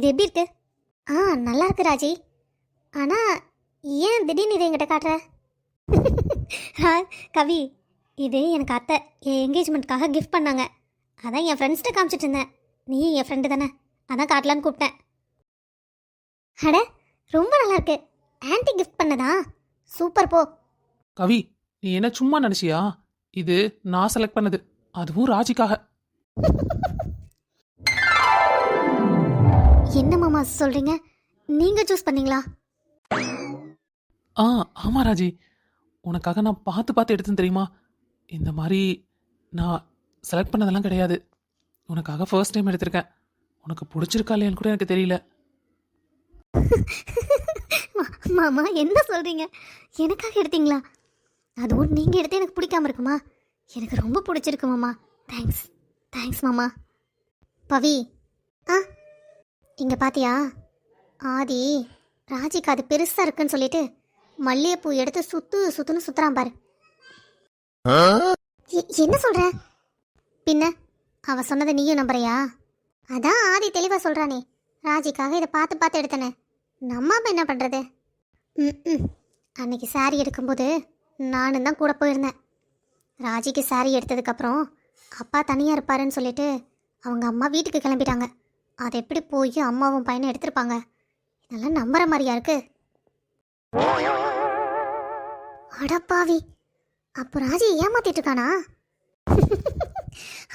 இது எப்படி இருக்கு? ஆ நல்லா இருக்கு ராஜி. ஆனால் ஏன் திடீர்னு இதை என்கிட்ட காட்டுற? கவி இது எனக்கு அத்தை. என் என்கேஜ்மெண்ட்காக கிஃப்ட் பண்ணாங்க. அதான் என் ஃப்ரெண்ட்ஸ்கிட்ட காமிச்சிட்டு இருந்தேன். நீ என் ஃப்ரெண்டு தானே. அதான் காட்டலான்னு கூப்பிட்டேன். அட ரொம்ப நல்லா இருக்கு. ஆன்ட்டி கிஃப்ட் பண்ணதா? சூப்பர் போ. கவி நீ என்ன சும்மா நினைச்சியா? இது நான் செலக்ட் பண்ணது. அதுவும் ராஜிக்காக. என்ன மாமா சொல்றீங்க? நீங்க சூஸ் பண்ணீங்களா? ஆ ஆமா ராஜி. உனக்காக நான் பார்த்து பார்த்து எடுத்தேன் தெரியுமா? இந்த மாதிரி நான் செலக்ட் பண்ணதெல்லாம் கிடையாது. உனக்காக ஃபர்ஸ்ட் டைம் எடுத்திருக்கேன். உனக்கு பிடிச்சிருக்கா இல்லையான்னு கூட எனக்கு தெரியல. மாமா என்ன சொல்றீங்க? எனக்காக எடுத்தீங்களா? அதுவும் நீங்க எடுத்து எனக்கு பிடிக்காம இருக்குமா? எனக்கு ரொம்ப பிடிச்சிருக்கு மாமா. தேங்க்ஸ் தேங்க்ஸ் மாமா. பவி ஆ? இங்க பாத்தியா? ஆதி ராஜிக்கு அது பெருசா இருக்குன்னு சொல்லிட்டு மல்லிகைப்பூ எடுத்து சுத்து சுத்துன்னு சுத்துறான் பாரு. என்ன சொல்ற? பின்ன அவ சொன்னதை நீயும் நம்புறியா? அதான் ஆதி தெளிவா சொல்றானே. ராஜிக்காக இதை பார்த்து பார்த்து எடுத்தனே. நம்ம என்ன பண்றது? ம் ம். அன்னைக்கு சாரி எடுக்கும்போது நானும் தான் கூட போயிருந்தேன். ராஜிக்கு சாரி எடுத்ததுக்கப்புறம் அப்பா தனியாக இருப்பாருன்னு சொல்லிட்டு அவங்க அம்மா வீட்டுக்கு கிளம்பிட்டாங்க. அதை எப்படி போய் அம்மாவும் பையனும் எடுத்திருப்பாங்க? இதெல்லாம் நம்புற மாதிரியா இருக்கு? அடப்பாவி அப்போ ராஜி ஏமாத்திட்டு இருக்கானா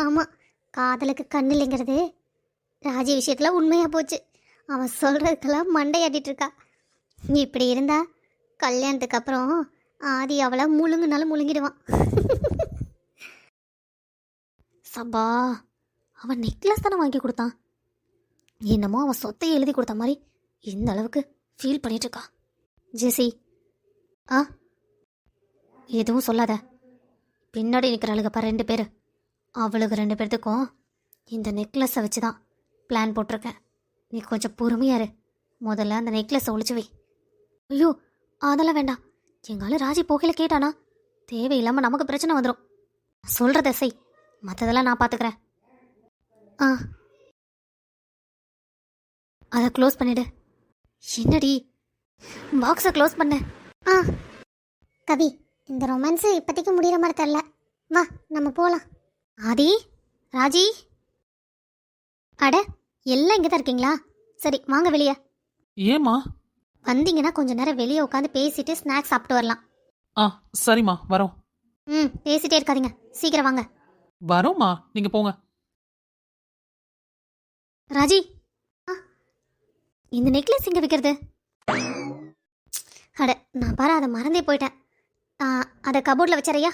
ஆமாம் காதலுக்கு கண்ணு இல்லைங்கிறது ராஜி விஷயத்தில் உண்மையாக போச்சு. அவன் சொல்கிறதுக்கெல்லாம் மண்டையாட்டிட்டு இருக்கா. இப்படி இருந்தா கல்யாணத்துக்கு அப்புறம் ஆதி அவளை முழுங்குனாலும் முழுங்கிடுவான். சபா அவன் நெக்லஸ் தானே வாங்கி கொடுத்தான். என்னமோ அவன் சொத்தை எழுதி கொடுத்த மாதிரி இந்த அளவுக்கு ஃபீல் பண்ணிட்டு இருக்கா ஜெசி. ஆ? எதுவும் சொல்லாத. பின்னாடி நிற்கிறாளுகப்பா ரெண்டு பேர். அவளுக்கு ரெண்டு பேர்த்துக்கும் இந்த நெக்லஸை வச்சு தான் பிளான் போட்டிருக்கேன். நீ கொஞ்சம் பொறுமையாரு முதல்ல அந்த நெக்லஸை ஒழிச்சு வை. ஐயோ அதெல்லாம் வேண்டாம். எங்கால ராஜி போகையில் கேட்டானா? தேவையில்லாமல் நமக்கு பிரச்சனை வந்துடும் சொல்கிறத செய். மற்றதெல்லாம் நான் பார்த்துக்கிறேன் ஆ. அதை க்ளோஸ் பண்ணிடு. என்னடி? பாக்ஸை க்ளோஸ் பண்ண. ஆ. கவி இந்த ரொமான்ஸு இப்போதைக்கு முடிகிற மாதிரி தெரில வா நம்ம போகலாம் ஆதி ராஜி. அட எல்லாம் இங்கே தான் இருக்கீங்களா? சரி வாங்க வெளியே. ஏம்மா? வந்தீங்கன்னா கொஞ்ச நேரம் வெளியே உட்காந்து பேசிட்டு ஸ்நாக்ஸ் சாப்பிட்டு வரலாம். ஆ சரிம்மா வரோம். ம் பேசிட்டே இருக்காதீங்க. சீக்கிரம் வாங்க. வரோம்மா நீங்க போங்க. ராஜி இந்த நெக்லஸ் எங்கே விற்கிறது அட நான் பாரு அதை மறந்தே போயிட்டேன். அதை கபோர்டில் வச்சறையா?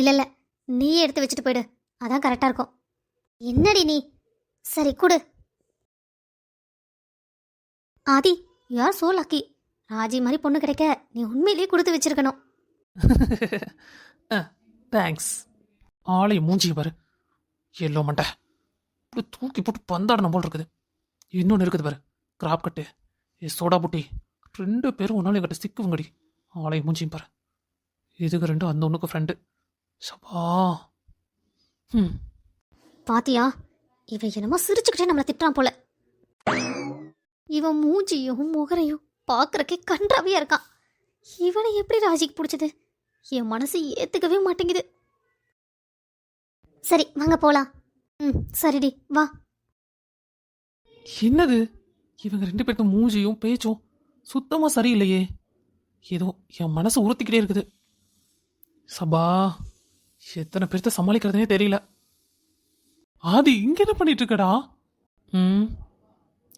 இல்லை இல்லை நீயே எடுத்து வச்சுட்டு போயிடு. அதான் கரெக்டாக இருக்கும். என்னடி நீ? சரி கொடு. ஆதி யார் சோ லக்கி ராஜி மாதிரி பொண்ணு கிடைக்க நீ உண்மையிலேயே கொடுத்து வச்சிருக்கணும். தேங்க்ஸ் ஆளை மூஞ்சி பாரு. எல்லோ மண்டை. இப்படி தூக்கி போட்டு பந்தாடணும் போல் இருக்குது. இன்னொன்று இருக்குது பாரு. கிராப் கட்டு. ஏ சோடா புட்டி. ரெண்டு பேரும் ஒன்றாலும் என்கிட்ட சிக்குவங்கடி. ஆளை மூஞ்சியும் பாரு. இதுக்கு ரெண்டும் அந்த ஒன்றுக்கு ஃப்ரெண்டு சபா. ம் பாத்தியா? இவன் என்னமோ சிரிச்சுக்கிட்டே நம்மளை திட்டுறான் போல. இவன் மூஞ்சியும் முகரையும் பார்க்கறக்கே கன்றாவியா இருக்கான். இவனை எப்படி ராஜிக்கு பிடிச்சது? என் மனசு ஏத்துக்கவே மாட்டேங்குது. சரி வாங்க போலாம். ம் சரிடி வா. என்னது? இவங்க ரெண்டு பேருக்கும் மூஞ்சியும் பேச்சும் சுத்தமாக சரியில்லையே. ஏதோ என் மனசு உறுத்திக்கிட்டே இருக்குது. சபா எத்தனை பேர்த்த சமாளிக்கிறதுனே தெரியல. ஆதி இங்கே என்ன பண்ணிட்டு இருக்கடா? ம்.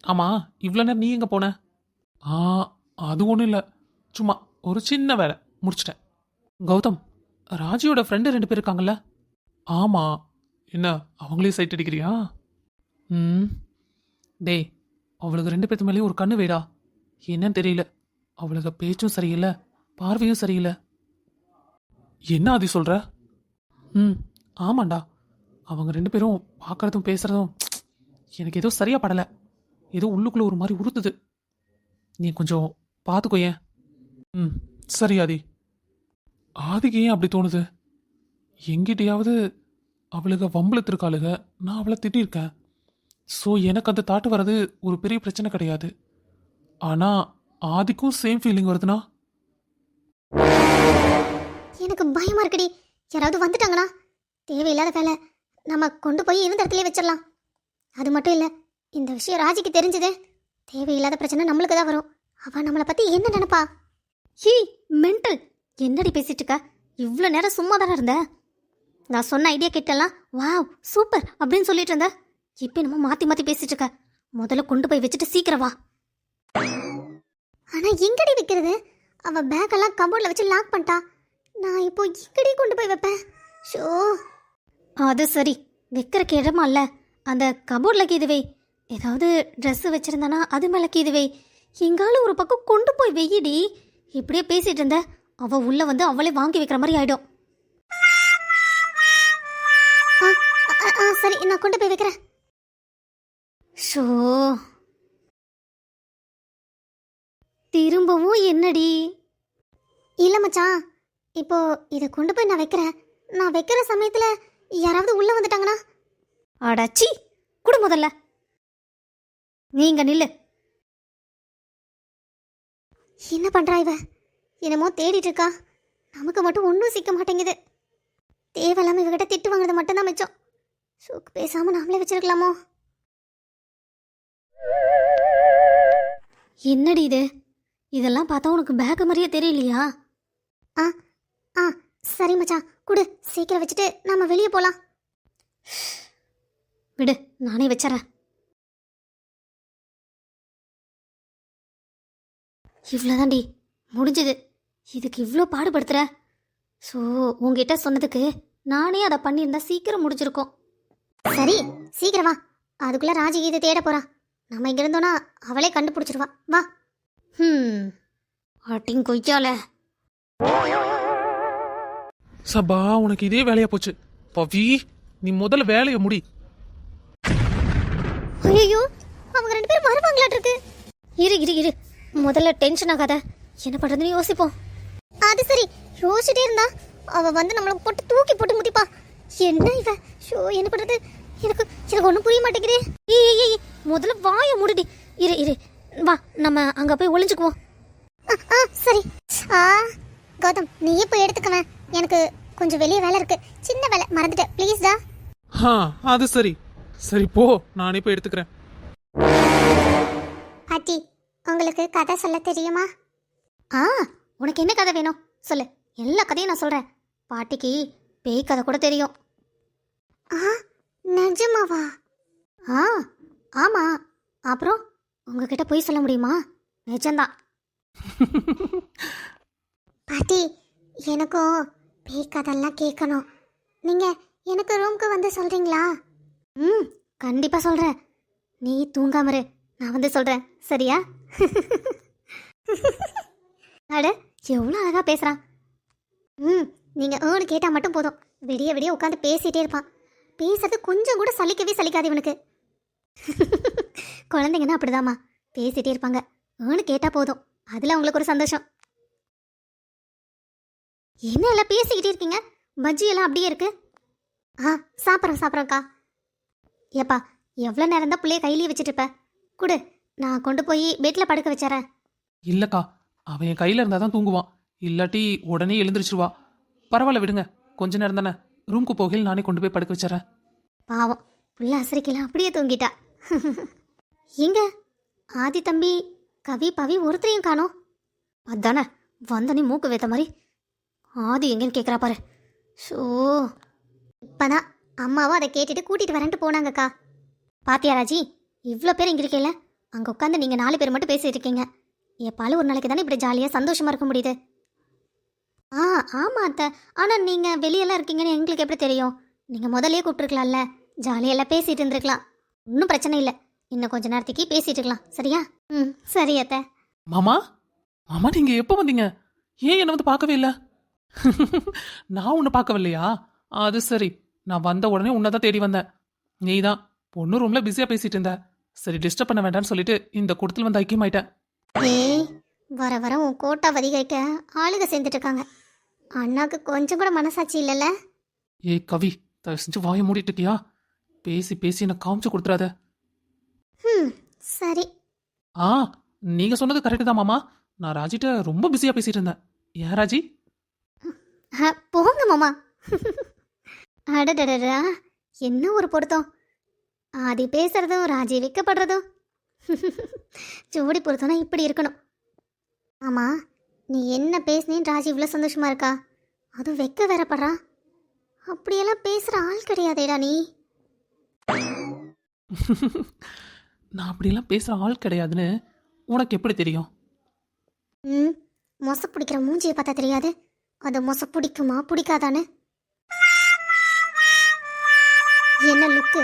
ஆமாம் இவ்வளோ நேரம் நீ எங்கே போன? ஆ அது ஒன்றும் இல்லை. சும்மா ஒரு சின்ன வேலை. முடிச்சிட்டேன். கௌதம் ராஜியோட ஃப்ரெண்டு ரெண்டு பேர் இருக்காங்கல்ல? ஆமாம் என்ன அவங்களே சைட் அடிக்கிறியா? ம். டேய் அவளுக்கு ரெண்டு பேர்த்து மேலேயும் ஒரு கண்ணு வேடா. என்னன்னு தெரியல. அவளுக்கு பேச்சும் சரியில்லை பார்வையும் சரியில்லை. என்ன ஆதி சொல்ற? ம் ஆமாண்டா. அவங்க ரெண்டு பேரும் பார்க்கறதும் பேசுறதும் எனக்கு ஏதோ சரியா படலை. ஏதோ உள்ளுக்குள்ள ஒரு மாதிரி உறுத்துது. நீ கொஞ்சம் பார்த்துக்கோ ஏன். ம் சரி ஆதி. ஆதிக்கு ஏன் அப்படி தோணுது? எங்கிட்டையாவது அவளுக வம்பளத்திருக்காளுக நான் அவளை திட்டிருக்கேன். ஸோ எனக்கு அந்த தாட்டு வர்றது ஒரு பெரிய பிரச்சனை கிடையாது. ஆனால் ஆதிக்கும் சேம் ஃபீலிங் வருதுன்னா எனக்கு பயமா இருக்குடி. யாராவது வந்துட்டாங்கண்ணா தேவையில்லாத வேலை. நம்ம கொண்டு போய் இருந்த இடத்துல வச்சிடலாம் அது மட்டும் இல்லை இந்த விஷயம் ராஜிக்கு தெரிஞ்சது. தேவையில்லாத பிரச்சனை நம்மளுக்கு தான் வரும். அவன் நம்மளை பற்றி என்ன நினப்பா? ஹீ மென்டல் என்னடி பேசிட்டு இருக்க? இவ்வளோ நேரம் சும்மா தானே இருந்த? நான் சொன்ன ஐடியா கிட்டலாம் வாவ் சூப்பர் அப்படின்னு சொல்லிட்டு இருந்தேன் இப்போ என்னமோ மாத்தி மாத்தி பேசிட்டு இருக்க. முதல்ல கொண்டு போய் வச்சுட்டு சீக்கிரம் வா. ஆனா எங்கடி வைக்கிறது? அவ பேக் எல்லாம் கபோர்ட்ல வச்சு லாக் பண்ணிட்டா. நான் இப்போ எங்கடி கொண்டு போய் வைப்பேன்? ஷோ. அது சரி. வைக்கிறக்கு இடமா இல்ல. அந்த கபோர்டில் கீதுவை ஏதாவது ட்ரெஸ் வச்சிருந்தானா அது மேலே கீதுவை எங்காலும் ஒரு பக்கம் கொண்டு போய் வெயிடி. இப்படியே பேசிட்டு இருந்த. அவ உள்ள வந்து அவளே வாங்கி வைக்கிற மாதிரி ஆயிடும். ஆ, ஆ, சரி நான் கொண்டு போய் வைக்கிறேன். ஷோ. திரும்பவும் என்னடி? இல்லை மச்சான் இப்போ இதை கொண்டு போய் நான் வைக்கிறேன். நான் வைக்கிற சமயத்தில் யாராவது உள்ளே வந்துட்டாங்கன்னா? அடாச்சி குடு முதல்ல. நீங்க நில்லு. என்ன பண்ணுறா இவ? என்னமோ தேடிட்டு இருக்கா. நமக்கு மட்டும் ஒன்றும் சிக்க மாட்டேங்குது. தேவையில்லாமல் இவகிட்ட திட்டு வாங்குறது மட்டும்தான் மிச்சம். ஷோக்கு பேசாமல் நாமளே வச்சிருக்கலாமோ? என்னடி இது? இதெல்லாம் பார்த்தா உனக்கு பேக் மாதிரியே தெரியலையா? ஆ ஆ சரி மச்சான் குடு சீக்கிரம் வச்சுட்டு நாம வெளியே போலாம். விடு நானே வச்சிடறேன். இவ்வளோதாண்டி முடிஞ்சது. இதுக்கு இவ்வளோ பாடுபடுத்துற? ஸோ உங்ககிட்ட சொன்னதுக்கு நானே அதை பண்ணியிருந்தா சீக்கிரம் முடிஞ்சிருக்கும். சரி சீக்கிரம் வா. அதுக்குள்ள ராஜி இது தேட போறா நம்ம இங்க இருந்தோம்னா அவளே கண்டுபிடிச்சிருவா. வா. ம் அட்டிங் கொய்யால. சபா உனக்கு இதே வேலையா போச்சு. பவி நீ முதல்ல வேலையை முடி. ஐயோ அவங்க ரெண்டு பேரும் வருவாங்களாட்டு இருக்கு இரு இரு இரு. முதல்ல டென்ஷன் ஆகாத. என்ன பண்றதுன்னு யோசிப்போம். அது சரி. யோசிச்சிட்டே இருந்தா அவ வந்து நம்மள போட்டு தூக்கி போட்டு முதிப்பா என்ன இவ? ஷோ என்ன பண்றது? எனக்கு எனக்கு ஒன்றும் புரிய மாட்டேங்குதே. ஏய் ஏய், முதல்ல வாயை மூடுடி. இரு இரு. வா நம்ம அங்க போய் ஒளிஞ்சுக்குவோம். ஆ சரி. ஆ கௌதம் நீயே போய் எடுத்துக்கவேன் எனக்கு கொஞ்சம் வெளியே வேலை இருக்கு. சின்ன வேலை மறந்துட்டேன். ப்ளீஸ்டா ஆ அது சரி. சரி போ. நானே போய் எடுத்துக்கிறேன். பாட்டி உங்களுக்கு கதை சொல்ல தெரியுமா? ஆ உனக்கு என்ன கதை வேணும்? சொல்லு. எல்லா கதையும் நான் சொல்கிறேன் பாட்டிக்கு பேய் கதை கூட தெரியும். ஆ நிஜமாவா? ஆ ஆமாம் அப்புறம் உங்ககிட்ட போய் சொல்ல முடியுமா? நிஜம்தான். பாட்டி எனக்கும் பேய் கதைலாம் கேட்கணும். நீங்கள் எனக்கு ரூம்க்கு வந்து சொல்கிறீங்களா ம் கண்டிப்பாக சொல்கிறேன் நீ தூங்காம இரு. நான் வந்து சொல்கிறேன் சரியா? அட எவ்வளோ அழகாக பேசுகிறான் ம் நீங்கள் ஏன்னு கேட்டால் மட்டும் போதும். விடிய விடிய உட்காந்து பேசிகிட்டே இருப்பான். பேசுறது கொஞ்சம் கூட சலிக்கவே சலிக்காது இவனுக்கு. குழந்தைங்கன்னா அப்படிதாம்மா. பேசிட்டே இருப்பாங்க. ஏன்னு கேட்டால் போதும். அதில் அவங்களுக்கு ஒரு சந்தோஷம். என்ன எல்லாம் பேசிக்கிட்டே இருக்கீங்க? பஜ்ஜி எல்லாம் அப்படியே இருக்கு. ஆ சாப்பிட்றேன் சாப்பிட்றேன்க்கா ஏப்பா எவ்வளோ நேரம் தான் பிள்ளைய கையிலேயே வச்சுட்டு இருப்ப? குடு நான் கொண்டு போய் பெட்டில் படுக்க வச்சறேன். இல்லக்கா அவன் என் கையில இருந்தா தான் தூங்குவான். இல்லாட்டி உடனே எழுந்திரிச்சிருவா. பரவாயில்ல விடுங்க. கொஞ்ச நேரம் தானே. ரூம்க்கு போகையில் நானே கொண்டு போய் படுக்க வச்சிடறேன். பாவம் புள்ள அசரிக்கலாம் அப்படியே தூங்கிட்டா. எங்க? ஆதி தம்பி கவி பவி ஒருத்தரையும் காணோம். அதானே வந்தனே மூக்கு வைத்த மாதிரி. ஆதி எங்கன்னு கேட்குறா பாரு. ஷோ. இப்பதான் அம்மாவும் அதை கேட்டுட்டு கூட்டிட்டு வரேன்ட்டு போனாங்கக்கா. பாத்தியா ராஜி இவ்வளோ பேர் இங்கே இருக்கீங்கள அங்கே உட்காந்து நீங்கள் நாலு பேர் மட்டும் பேசிட்டு இருக்கீங்க. எப்பாலும் ஒரு நாளைக்கு தானே இப்படி ஜாலியாக சந்தோஷமா இருக்க முடியுது? ஆ ஆமாம் அத்தை. ஆனால் நீங்கள் வெளியெல்லாம் இருக்கீங்கன்னு எங்களுக்கு எப்படி தெரியும்? நீங்கள் முதல்லயே கூப்பிட்டுருக்கலாம்ல. ஜாலியெல்லாம் பேசிட்டு இருந்திருக்கலாம். ஒன்றும் பிரச்சனை இல்லை. இன்னும் கொஞ்ச நேரத்துக்கு பேசிட்டு இருக்கலாம். சரியா? ம் சரி அத்தை. மாமா? மாமா நீங்க எப்போ வந்தீங்க? ஏன் என்னை வந்து பார்க்கவே இல்லை? நான் உன்னை பார்க்கவில்லையா? அது சரி. நான் வந்த உடனே உன்னை தான் தேடி வந்தேன். நீ தான். பொண்ணு ரூம்ல பிஸியா பேசிட்டு இருந்த. சரி டிஸ்டர்ப் பண்ண வேண்டாம்னு சொல்லிட்டு இந்த கூட்டத்தில் வந்து ஐக்கியமாயிட்டேன் வர வர உன் கோட்டா வதிகைக்க ஆளுக சேர்ந்துட்டு இருக்காங்க அண்ணாக்கு கொஞ்சம் கூட மனசாட்சி இல்லைல்ல? ஏய் கவி தயவு செஞ்சு வாயை மூடிட்டு இருக்கியா? பேசி பேசி என்ன காமிச்சு கொடுத்துறாத. ம் சரி. ஆ நீங்க சொன்னது கரெக்டு தான் மாமா. நான் ராஜிட்ட ரொம்ப பிஸியா பேசிட்டு இருந்தேன். ஏன் ராஜி? அ, போங்க மாமா. அடடடடா என்ன ஒரு பொருத்தம். ஆதி பேசுறதும் ராஜி வைக்கப்படுறதும். ஜோடி பொருத்தம்னா இப்படி இருக்கணும். ஆமா நீ என்ன பேசுனேன்னு ராஜி இவ்வளோ சந்தோஷமா இருக்கா? அதுவும் வெக்க வேறப்படுறா அப்படியெல்லாம் பேசுகிற ஆள் கிடையாதேடா நீ. நான் அப்படிலாம் பேசுற ஆள் கிடையாதுன்னு உனக்கு எப்படி தெரியும்? ம் மொச பிடிக்கிற மூஞ்சியை பார்த்தா தெரியாது. அது மொச பிடிக்குமா பிடிக்காதான்னு. என்ன லுக்கு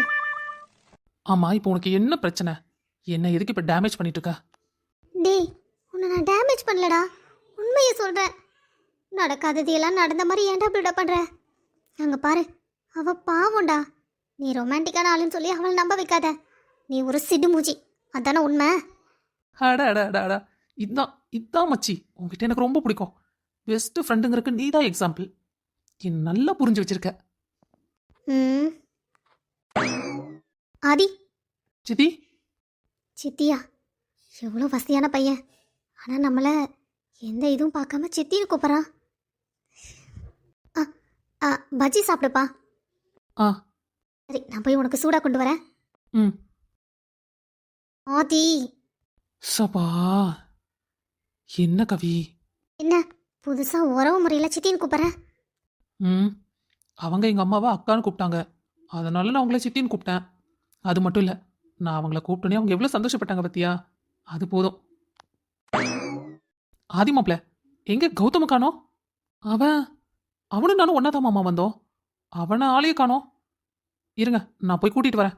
ஆமா இப்போ உனக்கு என்ன பிரச்சனை? என்ன எதுக்கு இப்ப டேமேஜ் பண்ணிட்டு இருக்க? பண்ணலடா. உண்மையை சொல்கிறேன் நடக்காதது எல்லாம் நடந்த மாதிரி ஏன்டா பில்டப் பண்ணுற அங்கே பாரு. அவ பாவம்டா. நீ ரொமான்டிக்கான ஆளுன்னு சொல்லி அவளை நம்ப வைக்காத. நீ ஒரு சிடு மூஞ்சி. அதானே உண்மை? அட அட அட அட. இதான் இதான் மச்சி. உன்கிட்ட எனக்கு ரொம்ப பிடிக்கும். பெஸ்ட் ஃப்ரெண்டுங்கிறதுக்கு நீ தான் எக்ஸாம்பிள் நீ நல்லா புரிஞ்சு வச்சிருக்க. ம். ஆதி. சித்தி. சித்தியா? எவ்வளோ வசதியான பையன். ஆனால் நம்மளை எந்த இதுவும் பார்க்காம சித்தின்னு கூப்பிட்றான் ஆ ஆ பஜ்ஜி சாப்பிடுப்பா. ஆ. சரி நான் போய் உனக்கு சூடாக கொண்டு வரேன். ம். ஆதி. சபா. என்ன கவி? என்ன புதுசாக உறவு முறையில் சித்தின்னு கூப்பிட்றேன் ம். அவங்க எங்க அம்மாவை அக்கான்னு கூப்பிட்டாங்க. அதனால நான் அவங்கள சித்தின்னு கூப்பிட்டேன். அது மட்டும் இல்லை நான் அவங்கள கூப்பிட்டோன்னே அவங்க எவ்வளோ சந்தோஷப்பட்டாங்க பத்தியா? அது போதும். ஆதி மாப்ள எங்க கௌதம காணோம்? அவன் அவனும் நானும் ஒன்னா தான் மாமா வந்தோம். அவனை ஆளையே காணோம். இருங்க நான் போய் கூட்டிட்டு வரேன்.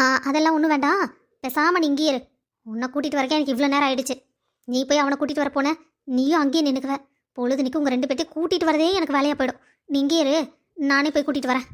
ஆ அதெல்லாம் ஒன்றும் வேண்டாம். பேசாம நீ இங்கேயே இரு. உன்னை கூட்டிகிட்டு வரக்கே எனக்கு இவ்வளோ நேரம் ஆயிடுச்சு. நீ போய் அவனை கூட்டிகிட்டு வர போன நீயும் அங்கேயே நின்றுக்குவ பொழுது நிற்க உங்கள் ரெண்டு பேர்த்தையும் கூட்டிகிட்டு வரதே எனக்கு வேலையாக போயிடும். நீ இங்கேயே இரு. நானே போய் கூட்டிகிட்டு வரேன்.